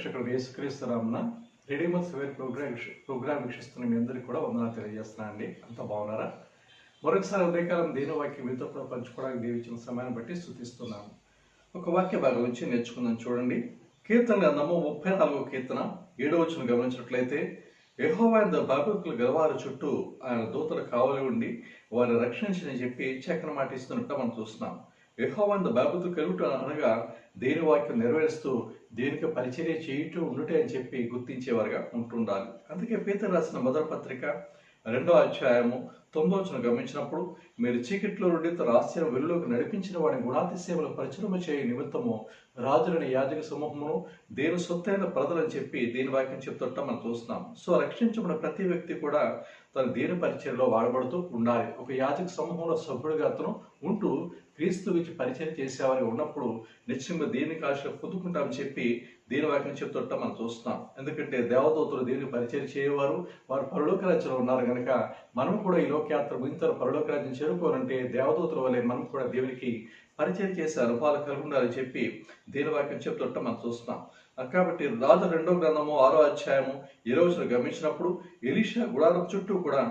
రక్షకుడు యేసుక్రీస్తురామున రెడీమర్స్ వేర్ ప్రోగ్రామ్ ప్రోగ్రామ్ వీక్షిస్తున్న మీ అందరికీ కూడా వందనాలు తెలియజేస్తున్నాను అండి అంత బాగున్నారా? మరొకసారి ఉదయకాలం దేని వాక్యం మీతో కూడా పంచుకోవడానికి దేవించిన సమయాన్ని బట్టి స్థుతిస్తున్నాను ఒక వాక్య భాగం నుంచి నేర్చుకుందాం చూడండి. కీర్తన గ్రంథము ముప్పై నాలుగో కీర్తన. ఏడో వచ్చిన గమనించినట్లయితే యెహోవాయంద బాబుకులు గలవారి చుట్టూ ఆయన దూతలు కావలి ఉండి వారిని రక్షించని చెప్పి చక్ర మాట ఇస్తున్నట్టు మనం చూస్తున్నాం. యెహోవాంద బాబుతు కలుగుట అనగా దేని వాక్యం నెరవేరుస్తూ దేనికి పరిచర్య చేయుటూ ఉండుటే అని చెప్పి గుర్తించేవారుగా ఉంటుండాలి. అందుకే పీతర్ రాసిన మొదటి పత్రిక రెండో అధ్యాయము తొమ్మిదో గమనించినప్పుడు మీరు చీకట్లో నుండి తన ఆశ్చర్యం వెలులోకి నడిపించిన వాడిని గుణాతిశయములు పరిచయము చేయ నిమిత్తము రాజులని యాజక సమూహమును దేని సొత్తైన ప్రజలని చెప్పి దేని వాక్యం చెప్తుంట మనం చూస్తున్నాం. సో రక్షించబడిన ప్రతి వ్యక్తి కూడా తన దేని పరిచయంలో వాడబడుతూ ఉండాలి. ఒక యాజక సమూహంలో సభ్యుడిగా అతను ఉంటూ క్రీస్తు గురించి పరిచయం చేసేవారి ఉన్నప్పుడు నిశ్చయంగా దేని కాశలో పొందుకుంటామని చెప్పి దీని వాక్యం చెప్తుంట మనం చూస్తున్నాం. ఎందుకంటే దేవదూతలు దేవుని పరిచయం చేయవారు వారు పరలోక రాజ్యంలో ఉన్నారు కనుక మనం కూడా ఈ లోకయాత్ర ముగించారు పరలోక రాజ్యం చేరుకోవాలంటే దేవదూతల వల్లే మనం కూడా దేవునికి పరిచయం చేసే అనుభవాలు కలిగి ఉండాలని చెప్పి దేని వాక్యం చెప్తుంట మనం చూస్తున్నాం. కాబట్టి రాజు రెండో గ్రంథము ఆరో అధ్యాయము ఈ రోజున గమనించినప్పుడు ఎలీషా గుడారం చుట్టూ కూడా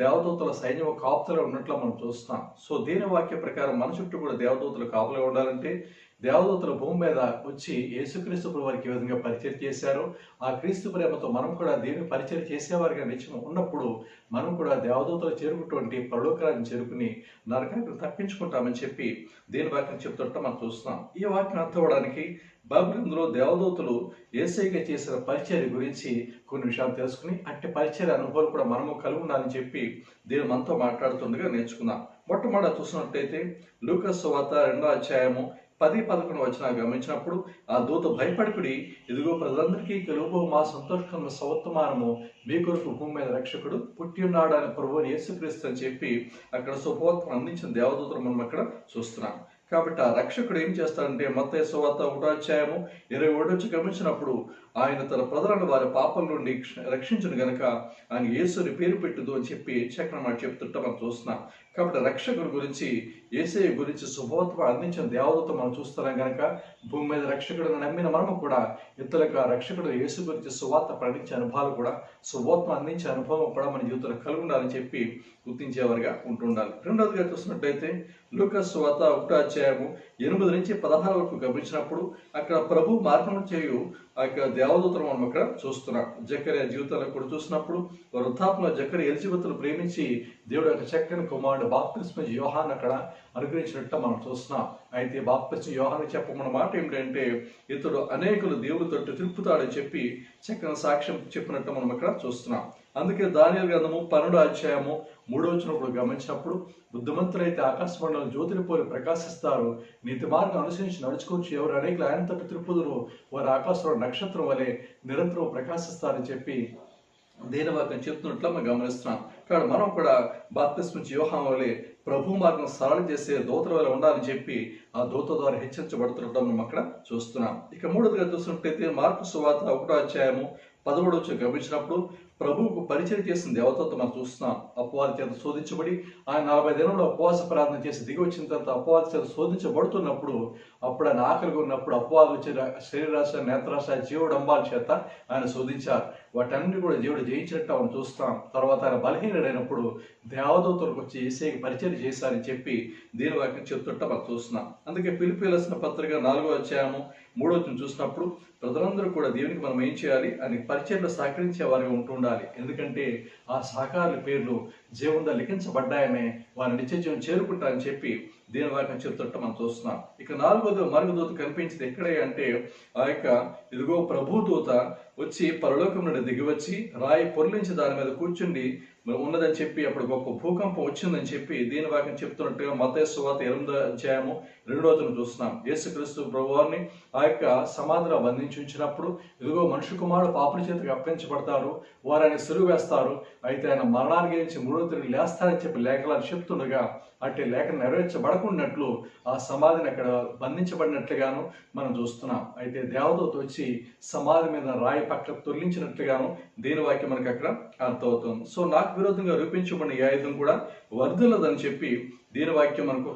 దేవదూతల సైన్యం కాపుతలే ఉన్నట్లు మనం చూస్తున్నాం. సో దీని వాక్య ప్రకారం మన చుట్టూ కూడా దేవదూతలు కాపులే ఉండాలంటే దేవదూతలు భూమి మీద వచ్చి యేసుక్రీస్తు వారికి ఏ విధంగా పరిచయం చేశారు ఆ క్రీస్తు ప్రేమతో మనం కూడా దేవుని పరిచయం చేసేవారిగా నిత్యం ఉన్నప్పుడు మనం కూడా దేవదూతలు చేరుకుటువంటి పరలోకాలను చేరుకుని నరకాన్ని తప్పించుకుంటామని చెప్పి దేని వాక్యం చెప్తుంటే మనం చూస్తున్నాం. ఈ వాక్యం అర్థం అవడానికి బైబిల్లో దేవదూతలు ఏసైగా చేసిన పరిచర్య గురించి కొన్ని విషయాలు తెలుసుకుని అట్టి పరిచర్య అనుభవాలు కూడా మనము కలిగి ఉండాలని చెప్పి దేవుడు మనతో మాట్లాడుతుండగా నేర్చుకుందాం మొట్టమొదట చూసినట్టయితే లూకస్ వార్త రెండో అధ్యాయము పది పదకొండు వచ్చిన గమనించినప్పుడు ఆ దూత భయపడుకుడి ఇదిగో ప్రజలందరికీ కలుగు మా సంతోషకరమైన సవత్తమానము మీ కొరకు భూమి మీద రక్షకుడు పుట్టి ఉన్నాడు అని ప్రభువుని యేసుక్రీస్తు అని చెప్పి అక్కడ శుభోత్వం అందించిన దేవదూతలు మనం అక్కడ చూస్తున్నాం. కాబట్టి ఆ రక్షకుడు ఏం చేస్తాడంటే మత సువార్త ఒకటో అధ్యాయము ఇరవై ఒకటి వచ్చి గమనించినప్పుడు ఆయన తన ప్రజలను వారి పాపం నుండి రక్షించను గనక ఆయన యేసుని పేరు పెట్టుదు అని చెప్పి చక్రం మాట చెప్తుంటే మనం చూస్తున్నాం. కాబట్టి రక్షకుడి గురించి ఏసే గురించి శుభోత్వం అందించిన దేవదూత మనం చూస్తున్నాం కనుక భూమి మీద రక్షకుడిని నమ్మిన మనము కూడా ఇతరులకు ఆ రక్షకుడు యేసు గురించి సువార్త ప్రకటించే అనుభవాలు కూడా శుభోత్వం అందించే అనుభవం కూడా మన జీవితంలో కలిగి ఉండాలని చెప్పి గుర్తించేవారుగా ఉంటుండాలి. రెండవదిగా చూసినట్టయితే లూకస్ సువార్త ఒకటో అధ్యాయము ఎనిమిది నుంచి పదహారు వరకు గమనించినప్పుడు అక్కడ ప్రభు మార్గం చేయు ఆ యొక్క దేవదూతలు మనం అక్కడ చూస్తున్నాం. జకర్య జీవితాలను కూడా చూసినప్పుడు వృద్ధాపంలో జకర్య ఎలిజబెత్ను ప్రేమించి దేవుడు యొక్క చక్కని కుమారుడు బాప్తిస్మ యోహాన్ అక్కడ అనుగ్రహించినట్టు మనం చూస్తున్నాం. అయితే బాప్తిస్మ యోహాన్ చెప్పమన్న మాట ఏమిటంటే ఇతడు అనేకులు దేవుడి తట్టు తిరుపుతాడని చెప్పి చక్కని సాక్ష్యం చెప్పినట్టు మనం ఇక్కడ చూస్తున్నాం. అందుకే దాని గ్రంథము పన్నెండు అధ్యాయము మూడో వచ్చినప్పుడు గమనించినప్పుడు బుద్ధిమంతులైతే ఆకాశమండలం జ్యోతిని పోలి ప్రకాశిస్తారు. నీతి మార్గం అనుసరించి నడుచుకోవచ్చు ఎవరు అనేకలు ఆయన తట్టు తిరుపుదురు. వారి ఆకాశంలో నక్షత్రం వలె నిరంతరం ప్రకాశిస్తారని చెప్పి దేని వాక్యం చెప్తున్నట్లు మనం గమనిస్తున్నాం. కాబట్టి మనం కూడా బాప్తిస్మ వ్యూహం వలె ప్రభు మార్గం సరళం చేసే దూతల వల్ల ఉండాలని చెప్పి ఆ దూత ద్వారా హెచ్చరించబడుతుండటం మనం అక్కడ చూస్తున్నాం. ఇక మూడోదిగా చూసినట్టయితే మార్పు సువార్త ఒకటో అధ్యాయము పదమూడు వచ్చి గమనించినప్పుడు ప్రభువుకు పరిచయం చేసిన దేవతతో మనం చూస్తున్నాం. అపవాది చేత శోధించబడి ఆయన నలభై దినంలో ఉపవాస ప్రార్థన చేసి దిగి వచ్చిన తర్వాత అపవాది చేత శోధించబడుతున్నప్పుడు అప్పుడు ఆయన ఆకలిగా ఉన్నప్పుడు అపవాది వచ్చిన శరీరాశ నేత్రాశ జీవుడంబాల చేత ఆయన శోధించారు. వాటన్నిటి కూడా జీవుడు జయించినట్టు మనం చూస్తాం. తర్వాత ఆయన బలహీనుడైనప్పుడు దేవదూతలకు వచ్చి ఏసైకి పరిచయం చేశారని చెప్పి దీని వాక్యం చెప్తుంటే మనం చూస్తున్నాం. అందుకే పిలిపిలసిన పత్రిక నాలుగో అధ్యాయము మూడో చూసినప్పుడు ప్రజలందరూ కూడా దేవునికి మనం ఏం చేయాలి? అని పరిచయంలో సహకరించే వారిగా ఉంటుండాలి ఎందుకంటే ఆ సహకారుల పేర్లు జీవంలో లిఖించబడ్డాయనే వారి నిత్య జీవం చేరుకుంటారని చెప్పి దీని వాక్యం చెప్తుంటే మనం చూస్తున్నాం. ఇక నాలుగోది మరుగుదూత కనిపించింది ఎక్కడే అంటే ఆ యొక్క ఇదిగో ప్రభుదూత వచ్చి పరలోకం నుండి దిగివచ్చి రాయి పొర్లించి దాని మీద కూర్చుండి ఉన్నదని చెప్పి అప్పుడు గొప్ప భూకంపం వచ్చిందని చెప్పి దీని వాక్యం చెప్తున్నట్టుగా మతేశ్వాత ఎనిమిదో అధ్యాయము రెండు రోజులు చూస్తున్నాం. యేసుక్రీస్తు ప్రభువారిని ఆ యొక్క సమాధిలో బంధించి ఉంచినప్పుడు ఇదిగో మనుషు కుమారుడు పాపుల చేతికి అప్పగించబడతారు వారు ఆయన సిరుగు వేస్తారు అయితే ఆయన మరణానికి నుంచి మూడో తిరిగి లేస్తారని చెప్పి లేఖలు చెప్తుండగా అట్టి లేఖ నెరవేర్చబడకున్నట్లు ఆ సమాధిని అక్కడ బంధించబడినట్లుగాను మనం చూస్తున్నాం. అయితే దేవదూత వచ్చి సమాధి మీద రాయి పక్కన తొలగించినట్లుగాను దేని వాక్యం మనకు అక్కడ అర్థమవుతుంది. సో నాకు విరోధంగా రూపించబడిన ఈ ఆయుధం కూడా వర్ధులదని చెప్పి దీని వాక్యం మనకు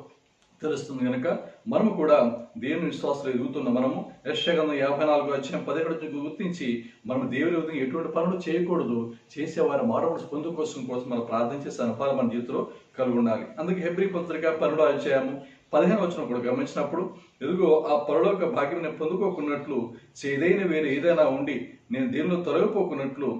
తెలుస్తుంది కనుక మనము కూడా దేవుని విశ్వాసాలు ఎదుగుతున్న మనము యశగంధం యాభై నాలుగు వచ్చిన పదిహేడు గుర్తించి మనం దేవుని విధంగా ఎటువంటి పనులు చేయకూడదు చేసేవారి మానవుడు పొందు కోసం కోసం మనం ప్రార్థన చేసే అనుభవాలు మన జీవితంలో కలిగి ఉండాలి అందుకే హెబ్రి పత్రిక పనులు అధ్యాయము పదిహేను వచ్చిన కూడా గమనించినప్పుడు ఎదుగో ఆ పరలోక భాగ్యం నేను పొందుకోకున్నట్లు చేదైన వేరే ఏదైనా ఉండి నేను దీనిలో తొలగిపోకున్నట్లు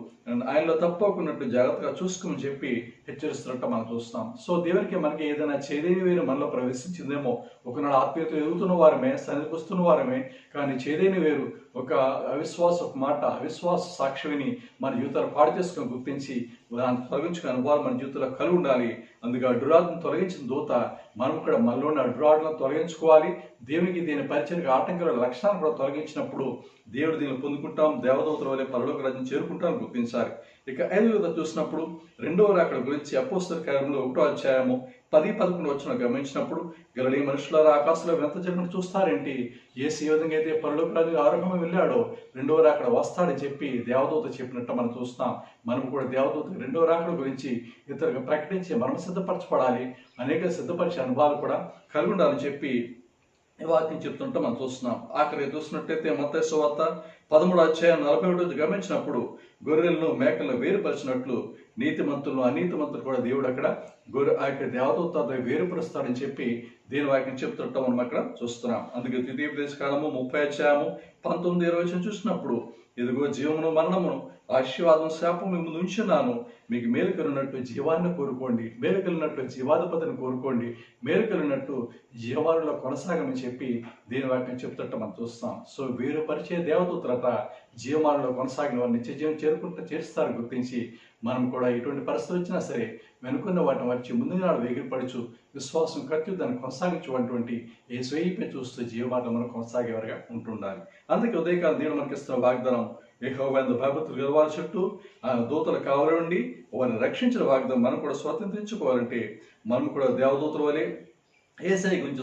ఆయనలో తప్పకున్నట్లు జాగ్రత్తగా చూసుకోమని చెప్పి హెచ్చరిస్తున్నట్టు మనం చూస్తాం సో దేవునికి మనకి ఏదైనా చేదైన వేరు మనలో ప్రవేశించిందేమో ఒకనాడు ఆత్మీయత ఎదుగుతున్న వారమే సన్నిధికి వస్తున్న వారమే కానీ చేదైన వేరు ఒక అవిశ్వాస ఒక మాట అవిశ్వాస సాక్ష్యమిని మన జీవితాలు పాడు చేసుకుని గుర్తించి దాన్ని తొలగించుకునే అనుభవాలు మన జీవితంలో కలిగి ఉండాలి. అందుకే అడ్డురాడును తొలగించిన దూత మనం కూడా మనలోని అడ్డురాడులను తొలగించుకోవాలి. దేవునికి దీని పరిచయకు ఆటంకాల లక్షణాలు కూడా తొలగించినప్పుడు దేవుడు దీన్ని పొందుకుంటాం దేవదూతల వలె పరలోక రాజ్యం చేరుకుంటాం గుర్తించాలి. ఇక ఐదు విధ చూసినప్పుడు రెండవ రాకడ గురించి అపోస్తల కార్యంలో ఒకటో అధ్యాయము పది పదకొండు వచ్చిన గమనించినప్పుడు గలీ మనుషులారా ఆకాశంలో వింత జరిగిన చూస్తారేంటి? ఏసు ఏ విధంగా అయితే పరలోక రాజు ఆరోగ్యమే వెళ్ళాడో రెండవ రాకడ వస్తాడని చెప్పి దేవదూత చెప్పినట్టు మనం చూస్తాం మనం కూడా దేవదూత రెండవ రాకడ గురించి ఇతరులకు ప్రకటించి మనం సిద్ధపరచబడాలి. అనేక సిద్ధపరిచే అనుభవాలు కూడా కలిగి ఉండాలని చెప్పి వాక్యం చెప్తుంటే మనం చూస్తున్నాం. ఆఖరి చూసినట్టయితే మత్తయి వార్త పదమూడు అధ్యాయం నలభై ఒకటి గమనించినప్పుడు గొర్రెలను మేకలను వేరుపరిచినట్లు నీతిమంతులను అనీతిమంతులు కూడా దేవుడు అక్కడ గొర్రె ఆ యొక్క దేవదూత వేరుపరుస్తాడని చెప్పి దీని వాక్యం చెప్తుంటాం మనం అక్కడ. చూస్తున్నాం. అందుకే ద్వితీయ ప్రదేశకాలము ముప్పై అధ్యాయము పంతొమ్మిది ఇరవై వచ్చిన చూసినప్పుడు ఇదిగో జీవమును మరణమును ఆశీర్వాదం శాపం మిమ్మల్ని ఉంచున్నాను. మీకు మేలు జీవాన్ని కోరుకోండి. మేలు జీవాధిపతిని కోరుకోండి. మేలు జీవాలలో కొనసాగమని చెప్పి దీని వాక్యం చెప్తుంటే మనం చూస్తాం సో వీరు పరిచయ దేవదూతలట జీవాలలో కొనసాగిన వారిని నిత్య జీవం చేరుకుంటూ చేస్తారు గుర్తించి. మనం కూడా ఎటువంటి పరిస్థితులు వచ్చినా సరే వెనుకున్న వాటిని వచ్చి ముందు నాడు వేగిరపడుచు విశ్వాసం కట్టి దాన్ని కొనసాగించేటువంటి ఏ స్వయంపై చూస్తూ జీవమార్గం మనం కొనసాగేవారుగా ఉంటుండాలి. అందుకే ఉదయకాలం దేవుడు మనకి ఇస్తున్న వాగ్దానం ఏహోవేందు భయభక్తులు గెలవారి చుట్టూ ఆ దూతలు కావాలండి ఉండి వారిని రక్షించిన వాగ్దానం మనం కూడా స్వతంత్రించుకోవాలంటే మనం కూడా దేవదూతల వలె ఏసై గురించి